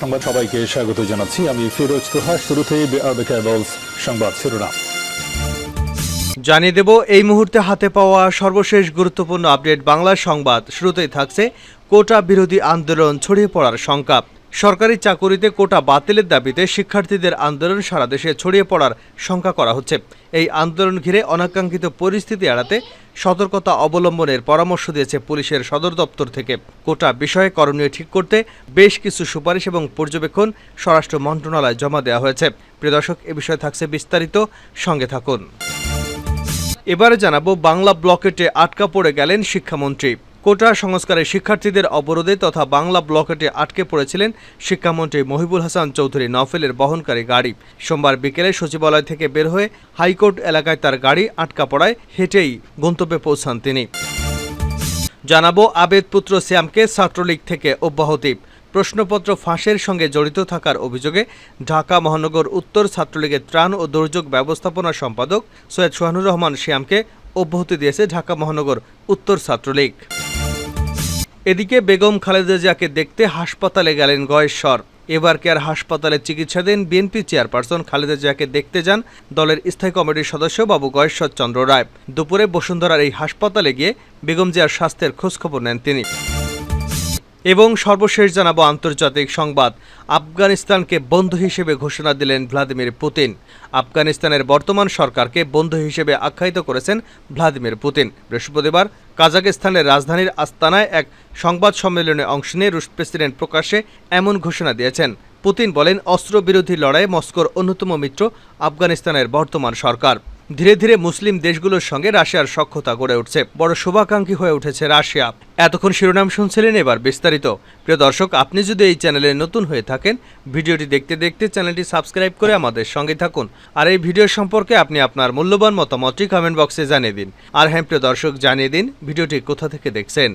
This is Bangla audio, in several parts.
সংবাদ সবাইকে স্বাগত জানাচ্ছি। আমি ফিরোজ তোহা শুরুতেই সংবাদ শিরোনাম। জানিয়ে দেব, এই মুহূর্তে হাতে পাওয়া সর্বশেষ গুরুত্বপূর্ণ আপডেট বাংলা সংবাদ। শুরুতেই থাকছে কোটা বিরোধী আন্দোলন ছড়িয়ে পড়ার শঙ্কা সরকারি চাকুরিতে কোটা বাতিলের দাবিতে শিক্ষার্থীদের আন্দোলন সারা দেশে ছড়িয়ে পড়ার শঙ্কা করা হচ্ছে। এই আন্দোলন ঘিরে অনাকাঙ্ক্ষিত পরিস্থিতি এড়াতে সতর্কতা অবলম্বনের পরামর্শ দিয়েছে পুলিশের সদর দপ্তর থেকে। কোটা বিষয়ে করণীয় ঠিক করতে বেশ কিছু সুপারিশ এবং পর্যবেক্ষণ স্বরাষ্ট্র মন্ত্রণালয়ে জমা দেওয়া হয়েছে। প্রিয় দর্শক, এ বিষয়ে থাকছে বিস্তারিত। সঙ্গে থাকুন। এবারে জানাব, বাংলা ব্লকেটে আটকা পড়ে গেলেন শিক্ষামন্ত্রী। কোটা সংস্কারে শিক্ষার্থীদের অবরোধে তথা বাংলা ব্লকেটে আটকে পড়েছিলেন শিক্ষামন্ত্রী মহিবুল হাসান চৌধুরী নফেলের বহনকারী গাড়ি। সোমবার বিকেলে সচিবালয় থেকে বের হয়ে হাইকোর্ট এলাকায় তার গাড়ি আটকা পড়ায় হেঁটেই গন্তব্যে পৌঁছান তিনি। জানাব আবেদ পুত্র শ্যামকে ছাত্রলীগ থেকে অব্যাহতি। প্রশ্নপত্র ফাঁসের সঙ্গে জড়িত থাকার অভিযোগে ঢাকা মহানগর উত্তর ছাত্রলীগের ত্রাণ ও দুর্যোগ ব্যবস্থাপনা সম্পাদক সৈয়দ সোহানুর রহমান শ্যামকে অব্যাহতি দিয়েছে ঢাকা মহানগর উত্তর ছাত্রলীগ। এদিকে বেগম খালেদা জিয়াকে দেখতে হাসপাতালে গেলেন গয়েশ্বর। এবার কেয়ার হাসপাতালে চিকিৎসাধীন বিএনপি চেয়ারপারসন খালেদা জিয়াকে দেখতে যান দলের স্থায়ী কমিটির সদস্য বাবু গয়েশ্বর চন্দ্র রায়। দুপুরে বসুন্ধরার এই হাসপাতালে গিয়ে বেগম জিয়ার স্বাস্থ্যের খোঁজখবর নেন তিনি। এবং সর্বশেষ জানাব আন্তর্জাতিক সংবাদ। আফগানিস্তানকে বন্ধু হিসেবে ঘোষণা দিলেন ভ্লাদিমির পুতিন। আফগানিস্তানের বর্তমান সরকারকে বন্ধু হিসেবে আখ্যায়িত করেছেন ভ্লাদিমির পুতিন। বৃহস্পতিবার কাজাকিস্তানের রাজধানীর আস্তানায় এক সংবাদ সম্মেলনে অংশ নিয়ে রুশ প্রেসিডেন্ট প্রকাশ্যে এমন ঘোষণা দিয়েছেন। পুতিন বলেন, অস্ত্রবিরোধী লড়াইয়ে মস্কোর অন্যতম মিত্র আফগানিস্তানের বর্তমান সরকার। ধীরে ধীরে মুসলিম দেশগুলোর সঙ্গে রাশিয়ার সখ্যতা গড়ে উঠছে। বড় শুভাকাঙ্ক্ষী হয়ে উঠেছে রাশিয়া। এতক্ষণ শিরোনাম শুনছিলেন এবার বিস্তারিত। প্রিয় দর্শক, আপনি যদি এই চ্যানেলে নতুন হয়ে থাকেন, ভিডিওটি দেখতে দেখতে চ্যানেলটি সাবস্ক্রাইব করে আমাদের সঙ্গে থাকুন। আর এই ভিডিও সম্পর্কে আপনি আপনার মূল্যবান মতামতটি কমেন্ট বক্সে জানিয়ে দিন। আর হ্যাঁ প্রিয় দর্শক, জানিয়ে দিন ভিডিওটি কোথা থেকে দেখছেন।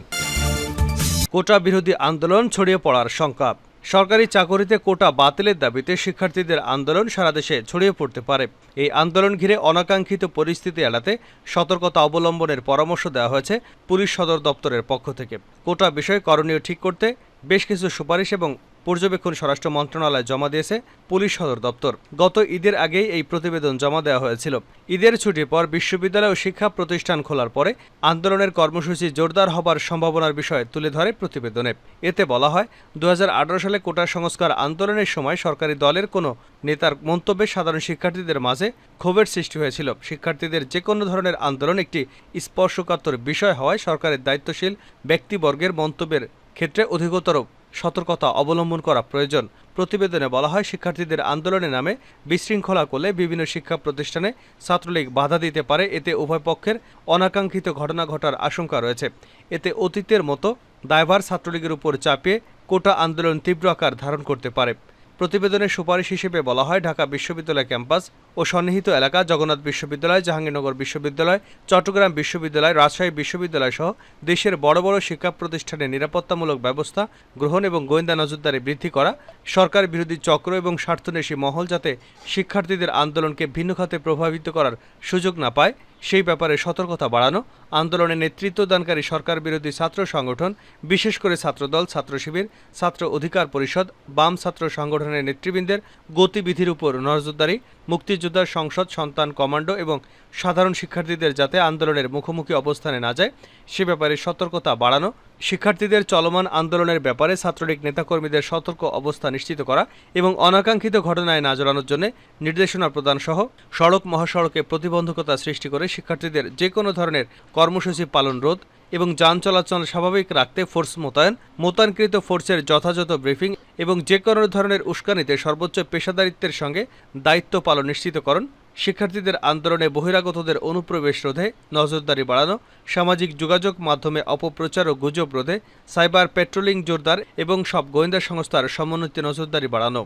কোটা বিরোধী আন্দোলন ছড়িয়ে পড়ার শঙ্কা সরকারি চাকরিতে কোটা বাতিলের দাবিতে শিক্ষার্থীদের আন্দোলন সারা দেশে ছড়িয়ে পড়তে পারে। এই আন্দোলন ঘিরে অনাকাঙ্ক্ষিত পরিস্থিতি এড়াতে সতর্কতা অবলম্বনের পরামর্শ দেওয়া হয়েছে পুলিশ সদর দপ্তরের পক্ষ থেকে। কোটা বিষয়ে করণীয় ঠিক করতে বেশ কিছু সুপারিশ এবং পর্যবেক্ষণ স্বরাষ্ট্র মন্ত্রণালয়ে জমা দিয়েছে পুলিশ সদর দপ্তর। গত ঈদের আগেই এই প্রতিবেদন জমা দেওয়া হয়েছিল। ঈদের ছুটির পর বিশ্ববিদ্যালয় ও শিক্ষা প্রতিষ্ঠান খোলার পরে আন্দোলনের কর্মসূচি জোরদার হবার সম্ভাবনার বিষয় তুলে ধরে প্রতিবেদনে। এতে বলা হয়, দুহাজার আঠারো সালে কোটা সংস্কার আন্দোলনের সময় সরকারি দলের কোনো নেতার মন্তব্যে সাধারণ শিক্ষার্থীদের মাঝে ক্ষোভের সৃষ্টি হয়েছিল। শিক্ষার্থীদের যে কোনো ধরনের আন্দোলন একটি স্পর্শকাতর বিষয় হওয়ায় সরকারের দায়িত্বশীল ব্যক্তিবর্গের মন্তব্যের ক্ষেত্রে অধিকতর সতর্কতা অবলম্বন করা প্রয়োজন। প্রতিবেদনে বলা হয়, শিক্ষার্থীদের আন্দোলনের নামে বিশৃঙ্খলা করলে বিভিন্ন শিক্ষা প্রতিষ্ঠানে ছাত্রলীগ বাধা দিতে পারে। এতে উভয় পক্ষের অনাকাঙ্ক্ষিত ঘটনা ঘটার আশঙ্কা রয়েছে। এতে অতীতের মতো দায়ভার ছাত্রলীগের উপর চাপিয়ে কোটা আন্দোলন তীব্র আকার ধারণ করতে পারে। প্রতিবেদনের সুপারিশ হিসেবে বলা হয়, ঢাকা বিশ্ববিদ্যালয় ক্যাম্পাস ও সন্নিহিত এলাকা জগন্নাথ বিশ্ববিদ্যালয়, জাহাঙ্গীরনগর বিশ্ববিদ্যালয়, চট্টগ্রাম বিশ্ববিদ্যালয়, রাজশাহী বিশ্ববিদ্যালয় সহ দেশের বড় বড় শিক্ষা প্রতিষ্ঠানের নিরাপত্তামূলক ব্যবস্থা গ্রহণ এবং গোয়েন্দা নজরদারি বৃদ্ধি করা, সরকার বিরোধী চক্র এবং স্বার্থনেশী মহল যাতে শিক্ষার্থীদের আন্দোলনকে ভিন্ন খাতে প্রভাবিত করার সুযোগ না পায় সেই ব্যাপারে সতর্কতা বাড়ানো, আন্দোলনে নেতৃত্বদানকারী সরকার বিরোধী ছাত্র সংগঠন, বিশেষ করে ছাত্রদল, ছাত্র শিবির, ছাত্র অধিকার পরিষদ, বাম ছাত্র সংগঠনের নেতৃবৃন্দের গতিবিধির উপর নজরদারি মুক্তিযোদ্ধার সংসদ, সন্তান কমান্ডো এবং সাধারণ শিক্ষার্থীদের যাতে আন্দোলনের মুখোমুখি অবস্থানে না যায়, সে ব্যাপারে সতর্কতা বাড়ানো শিক্ষার্থীদের চলমান আন্দোলনের ব্যাপারে ছাত্রলীগ নেতাকর্মীদের সতর্ক অবস্থা নিশ্চিত করা এবং অনাকাঙ্ক্ষিত ঘটনায় না জড়ানোর জন্য নির্দেশনা প্রদান সহ সড়ক মহাসড়কে প্রতিবন্ধকতা সৃষ্টি করে শিক্ষার্থীদের যে কোনো ধরনের কর্মসূচি পালন রোধ এবং যান চলাচল স্বাভাবিক রাখতে ফোর্স মোতায়েন, মোতায়েনকৃত ফোর্সের যথাযথ ব্রিফিং এবং যে কোনো ধরনের উস্কানিতে সর্বোচ্চ পেশাদারিত্বের সঙ্গে দায়িত্ব পালন নিশ্চিতকরণ শিক্ষার্থীদের আন্দোলনে বহিরাগতদের অনুপ্রবেশ রোধে নজরদারি বাড়ানো, সামাজিক যোগাযোগ মাধ্যমে অপপ্রচার ও গুজব রোধে সাইবার পেট্রোলিং জোরদার এবং সব গোয়েন্দা সংস্থার সমন্বিত নজরদারি বাড়ানো।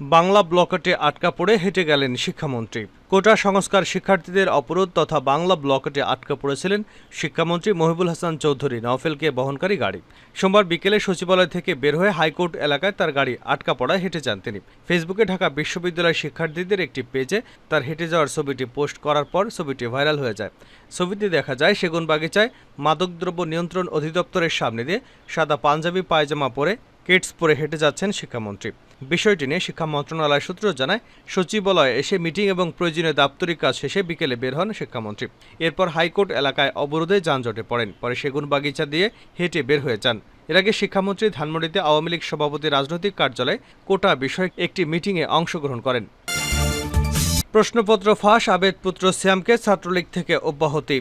বাংলা ব্লকেটে আটকা পড়ে হেঁটে গেলেন শিক্ষামন্ত্রী। কোটা সংস্কার শিক্ষার্থীদের অবরোধ তথা বাংলা ব্লকেটে আটকা পড়েছিলেন শিক্ষামন্ত্রী মহিবুল হাসান চৌধুরী, নওফেলকে বহনকারী গাড়ি। সোমবার বিকেলে সচিবালয় থেকে বের হয়ে হাইকোর্ট এলাকায় তার গাড়ি আটকা পড়ায় হেঁটে যান তিনি। ফেসবুকে ঢাকা বিশ্ববিদ্যালয় শিক্ষার্থীদের একটি পেজে তার হেঁটে যাওয়ার ছবিটি পোস্ট করার পর ছবিটি ভাইরাল হয়ে যায়। ছবিতে দেখা যায়, সেগুন বাগিচায় মাদকদ্রব্য নিয়ন্ত্রণ অধিদপ্তরের সামনে দিয়ে সাদা পাঞ্জাবি, পায়জামা পরে কেটস পরে হেঁটে যাচ্ছেন শিক্ষামন্ত্রী। বিষয়টি নিয়ে শিক্ষা মন্ত্রণালয় সূত্র জানায়, সচিবালয়ে এসে মিটিং এবং প্রয়োজনীয় দাপ্তরিক কাজ শেষে বিকেলে বের হন শিক্ষামন্ত্রী। এরপর হাইকোর্ট এলাকায় অবরোধে যানজটে পড়েন। পরে সেগুন বাগিচা দিয়ে হেঁটে বের হয়ে যান। এর আগে শিক্ষামন্ত্রী ধানমন্ডিতে আওয়ামী লীগ সভাপতি রাজনৈতিক কার্যালয়ে কোটা বিষয়ক একটি মিটিংয়ে অংশগ্রহণ করেন। প্রশ্নপত্র ফাঁস, আবেদপুত্র শ্যামকে ছাত্রলীগ থেকে অব্যাহতি।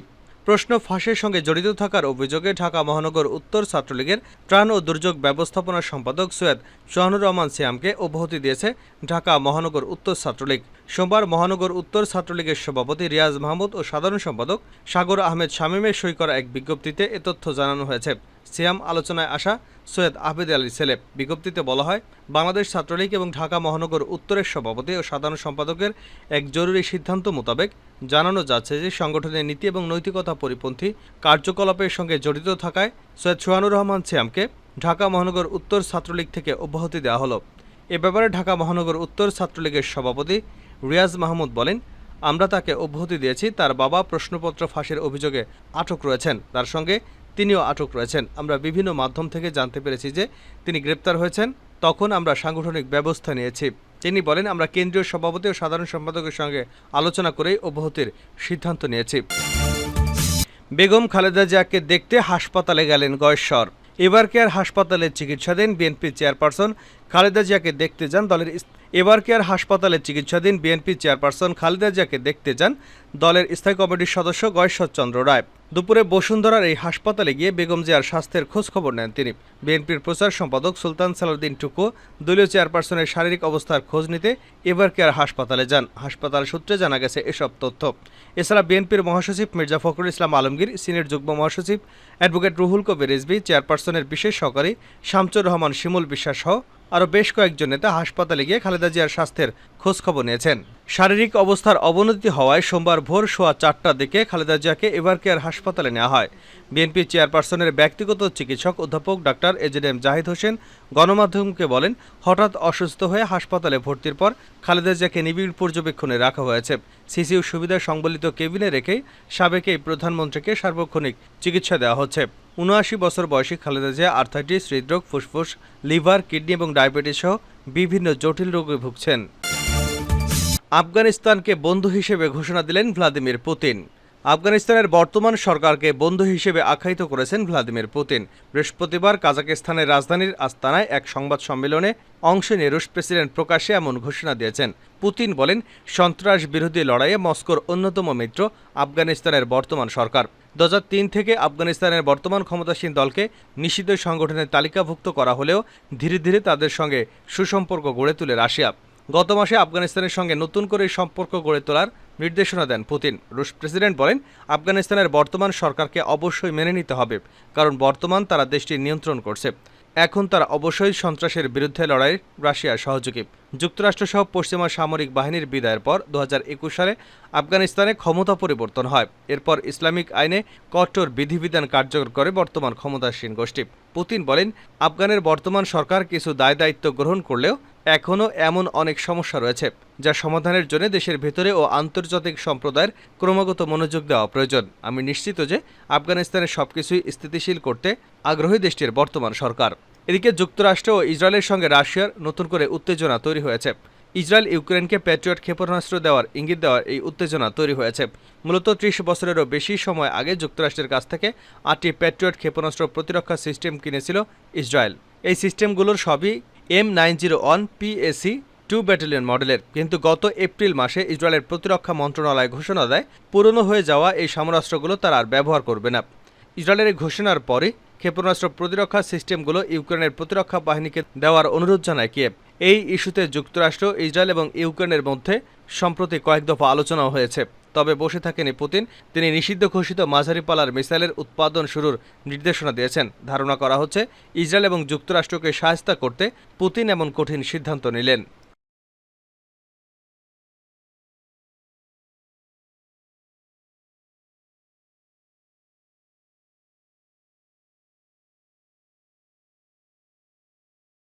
প্রশ্ন ফাঁসের সঙ্গে জড়িত থাকার অভিযোগে ঢাকা মহানগর উত্তর ছাত্রলীগের ত্রাণ ও দুর্যোগ ব্যবস্থাপনা সম্পাদক সৈয়দ সোহানুর রহমান শ্যামকে অব্যাহতি দিয়েছে ঢাকা মহানগর উত্তর ছাত্রলীগ। সোমবার মহানগর উত্তর ছাত্রলীগের সভাপতি রিয়াজ মাহমুদ ও সাধারণ সম্পাদক সাগর আহমেদ শামীমের সই করা এক বিজ্ঞপ্তিতে এ তথ্য জানানো হয়েছে। সিয়াম আলোচনায় আসা সৈয়দ আহমেদ আলী সেলেব বিজ্ঞপ্তিতে বলা হয়, বাংলাদেশ ছাত্রলীগ এবং ঢাকা মহানগর উত্তরের সভাপতি ও সাধারণ সম্পাদকের এক জরুরি সিদ্ধান্ত মোতাবেক জানানো যাচ্ছে যে সংগঠনের নীতি এবং নৈতিকতা পরিপন্থী কার্যকলাপের সঙ্গে জড়িত থাকায় সৈয়দ সোহানুর রহমান সিয়ামকে ঢাকা মহানগর উত্তর ছাত্রলীগ থেকে অব্যাহতি দেওয়া হলো। এ ব্যাপারে ঢাকা মহানগর উত্তর ছাত্রলীগের সভাপতি রিয়াজ মাহমুদ বলেন, আমরা তাকে অব্যাহতি দিয়েছি, তার বাবা প্রশ্নপত্র ফাঁসের অভিযোগে আটক রয়েছেন। তার সঙ্গে তিনিও আটক রয়েছেন। আমরা বিভিন্ন মাধ্যম থেকে জানতে পেরেছি যে তিনি গ্রেপ্তার হয়েছেন, তখন আমরা সাংগঠনিক ব্যবস্থা নিয়েছি। তিনি বলেন, আমরা কেন্দ্রীয় সভাপতি ও সাধারণ সম্পাদকের সঙ্গে আলোচনা করেই অব্যাহতির সিদ্ধান্ত নিয়েছি। বেগম খালেদা জিয়াকে দেখতে হাসপাতালে গেলেন গয়েশ্বর। এবার কেয়ার হাসপাতালে চিকিৎসাধীন বিএনপি চেয়ারপারসন খালেদা জিয়াকে দেখতে যান দলের এবার কেয়ার হাসপাতালে চিকিৎসাধীন বিএনপি চেয়ারপারসন খালেদা জিয়াকে দেখতে যান দলের স্থায়ী কমিটির সদস্য গয়েশ্বর চন্দ্র রায়। দুপুরে বসুন্ধরার এই হাসপাতালে গিয়ে বেগম জিয়ার স্বাস্থ্যের খোঁজ খবর নেন তিনি। বিএনপির প্রচার সম্পাদক সুলতান সালাউদ্দিন টুকু দলীয় চেয়ারপারসনের শারীরিক অবস্থার খোঁজ নিতে এবার কেয়ার হাসপাতালে যান। হাসপাতাল সূত্রে জানা গেছে এসব তথ্য। এছাড়া বিএনপির মহাসচিব মির্জা ফখরুল ইসলাম আলমগীর, সিনিয়র যুগ্ম মহাসচিব অ্যাডভোকেট রুহুল কবির রিজভি, চেয়ারপারসনের বিশেষ সহকারী শামচুর রহমান শিমুল বিশ্বাস সহ আরও বেশ কয়েকজন নেতা হাসপাতালে গিয়ে খালেদা জিয়ার স্বাস্থ্যের খোঁজখবর নিয়েছেন। শারীরিক অবস্থার অবনতি হওয়ায় সোমবার ভোর সোয়া চারটার দিকে খালেদা জিয়াকে এবার কেয়ার হাসপাতালে নেওয়া হয়। বিএনপি চেয়ারপারসনের ব্যক্তিগত চিকিৎসক অধ্যাপক doctor AZ M Zahid Hossain গণমাধ্যমকে বলেন, হঠাৎ অসুস্থ হয়ে হাসপাতালে ভর্তির পর খালেদা জিয়াকে নিবিড় পর্যবেক্ষণে রাখা হয়েছে। সিসিউ সুবিধা সংবলিত কেবিনে রেখেই সাবেক এই প্রধানমন্ত্রীকে সার্বক্ষণিক চিকিৎসা দেওয়া হচ্ছে। উনআশি বছর বয়সী খালেদা জিয়া, আর্থাইটিস, হৃদরোগ, ফুসফুস, লিভার, কিডনি এবং ডায়াবেটিস সহ বিভিন্ন জটিল রোগে ভুগছেন। আফগানিস্তানকে বন্ধু হিসেবে ঘোষণা দিলেন ভ্লাদিমির পুতিন। আফগানিস্তানের বর্তমান সরকারকে বন্ধু হিসেবে আখ্যায়িত করেছেন ভ্লাদিমির পুতিন। বৃহস্পতিবার কাজাকিস্তানের রাজধানীর আস্তানায় এক সংবাদ সম্মেলনে অংশ নিয়ে রুশ প্রেসিডেন্ট প্রকাশ্যে এমন ঘোষণা দিয়েছেন। পুতিন বলেন, সন্ত্রাস বিরোধী লড়াইয়ে মস্কোর অন্যতম মিত্র আফগানিস্তানের বর্তমান সরকার। দু থেকে আফগানিস্তানের বর্তমান ক্ষমতাসীন দলকে নিষিদ্ধ সংগঠনের তালিকাভুক্ত করা হলেও ধীরে ধীরে তাদের সঙ্গে সুসম্পর্ক গড়ে তোলে রাশিয়া। গত মাসে আফগানিস্তানের সঙ্গে নতুন করে সম্পর্ক গড়ে তোলার নির্দেশনা দেন পুতিন। রুশ প্রেসিডেন্ট বলেন, আফগানিস্তানের বর্তমান সরকারকে অবশ্যই মেনে নিতে হবে, কারণ বর্তমান তারা দেশটি নিয়ন্ত্রণ করছে। এখন তারা অবশ্যই সন্ত্রাসের বিরুদ্ধে লড়াই, রাশিয়ার সহযোগী। যুক্তরাষ্ট্রসহ পশ্চিমা সামরিক বাহিনীর বিদায়ের পর দু হাজার একুশ সালে আফগানিস্তানে ক্ষমতা পরিবর্তন হয়। এরপর ইসলামিক আইনে কঠোর বিধিবিধান কার্যকর করে বর্তমান ক্ষমতাসীন গোষ্ঠী। পুতিন বলেন, আফগানের বর্তমান সরকার কিছু দায় দায়িত্ব গ্রহণ করলেও এখনও এমন অনেক সমস্যা রয়েছে, যা সমাধানের জন্য দেশের ভেতরে ও আন্তর্জাতিক সম্প্রদায়ের ক্রমাগত মনোযোগ দেওয়া প্রয়োজন। আমি নিশ্চিত যে আফগানিস্তানের সবকিছুই স্থিতিশীল করতে আগ্রহী দেশটির বর্তমান সরকার। এদিকে যুক্তরাষ্ট্র ও ইসরায়েলের সঙ্গে রাশিয়ার নতুন করে উত্তেজনা তৈরি হয়েছে। ইসরায়েল ইউক্রেনকে প্যাট্রিয়ট ক্ষেপণাস্ত্র দেওয়ার ইঙ্গিত দেওয়ার এই উত্তেজনা তৈরি হয়েছে। মূলত ত্রিশ বছরেরও বেশি সময় আগে যুক্তরাষ্ট্রের কাছ থেকে আটটি প্যাট্রিয়ট ক্ষেপণাস্ত্র প্রতিরক্ষা সিস্টেম কিনেছিল ইসরায়েল। এই সিস্টেমগুলোর সবই M nine zero one PAC two battalion মডেলের। কিন্তু গত এপ্রিল মাসে ইসরায়েলের প্রতিরক্ষা মন্ত্রণালয় ঘোষণা দেয়, পুরনো হয়ে যাওয়া এই সমরাস্ত্রগুলো তারা আর ব্যবহার করবে না। ইসরায়েলের ঘোষণার পরে ক্ষেপণাস্ত্র প্রতিরক্ষা সিস্টেমগুলো ইউক্রেনের প্রতিরক্ষা বাহিনীকে দেওয়ার অনুরোধ জানায় কিয়েভ। এই ইস্যুতে যুক্তরাষ্ট্র, ইসরায়েল এবং ইউক্রেনের মধ্যে সম্প্রতি কয়েক দফা আলোচনাও হয়েছে। তবে বসে থাকেনি পুতিন। তিনি নিষিদ্ধ ঘোষিত মাঝারি পালার মিসাইলের উৎপাদন শুরুর নির্দেশনা দিয়েছেন। ধারণা করা হচ্ছে, ইসরায়েল এবং যুক্তরাষ্ট্রকে সাহায্য করতে পুতিন এমন কঠিন সিদ্ধান্ত নিলেন।